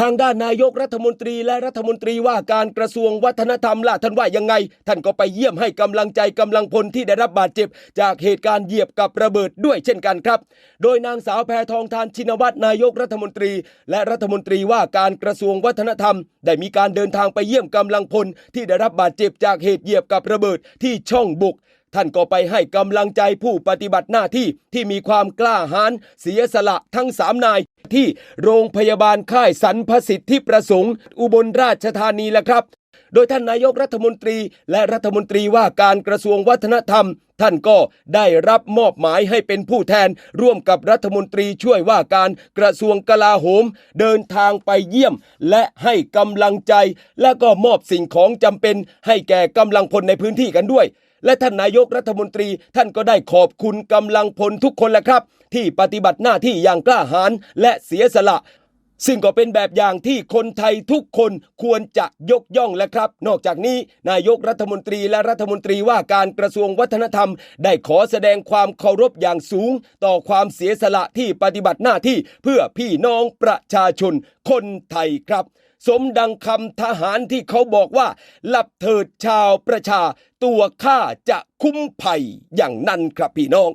ทางด้านนายกรัฐมนตรีและรัฐมนตรีว่าการกระทรวงวัฒนธรรมล่ะท่านว่ายังไง ท่านก็ไปเยี่ยมให้กำลังใจกำลังพลที่ได้รับบาดเจ็บ จากเหตุการณ์เหยียบกับระเบิดด้วยเช่นกันครับ โดยนางสาวแพทองทานชินวัตรนายกรัฐมนตรี และรัฐมนตรีว่าการกระทรวงวัฒนธรรม ได้มีการเดินทางไปเยี่ยมกำลังพลที่ได้รับบาดเจ็บจากเหตุเหยียบกับระเบิดที่ช่องบุก ท่านก็ไปให้กำลังใจผู้ปฏิบัติหน้าที่ที่มีความกล้าหาญเสียสละทั้งสามนาย ที่โรงพยาบาลค่ายสรรพสิทธิประสงค์อุบลราชธานีแหละครับ โดยท่านนายกรัฐมนตรีและรัฐมนตรีว่าการกระทรวงวัฒนธรรม ท่านก็ได้รับมอบหมายให้เป็นผู้แทน ร่วมกับรัฐมนตรีช่วยว่าการกระทรวงกลาโหม เดินทางไปเยี่ยม และให้กำลังใจ และก็มอบสิ่งของจำเป็นให้แก่กำลังพลในพื้นที่กันด้วย และท่านนายกรัฐมนตรี ท่านก็ได้ขอบคุณกำลังพลทุกคนแหละครับ ที่ปฏิบัติหน้าที่อย่างกล้าหาญและเสียสละ ซึ่งก็เป็นแบบอย่างที่คนไทยทุกคนควรจะยกย่องและครับ นอกจากนี้นายกรัฐมนตรีและรัฐมนตรีว่าการกระทรวงวัฒนธรรม ได้ขอแสดงความเคารพอย่างสูง ต่อความเสียสละที่ปฏิบัติหน้าที่เพื่อพี่น้องประชาชนคนไทยครับ สมดังคำทหารที่เขาบอกว่า หลับเถิดชาวประชา ตัวข้าจะคุ้มภัยอย่างนั้นครับพี่น้อง